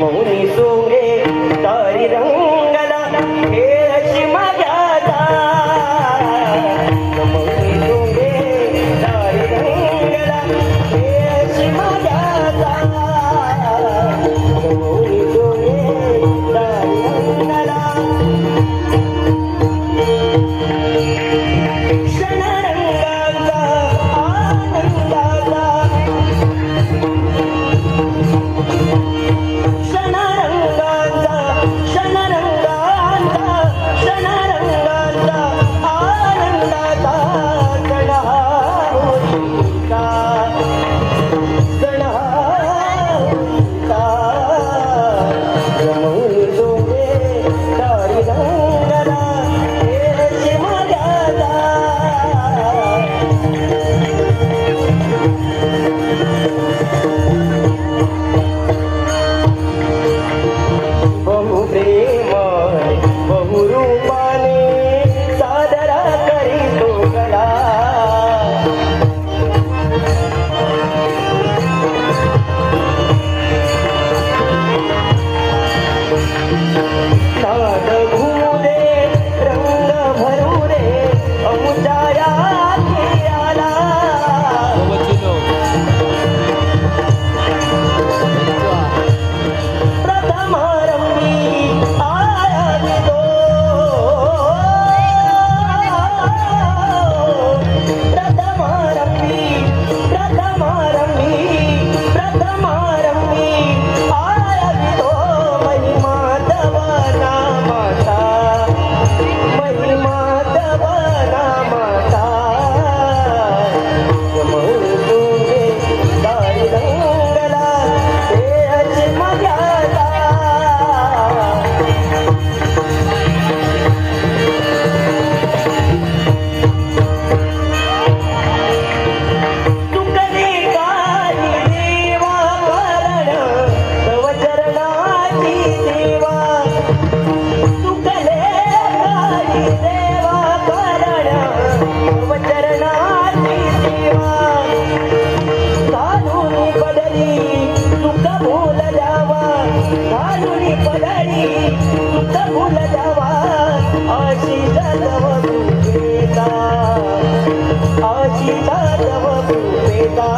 মৌনী तुका भूल जावा घालूनी पदारी तुका भूल जावा अशी जादव पेता अशी जादव पेता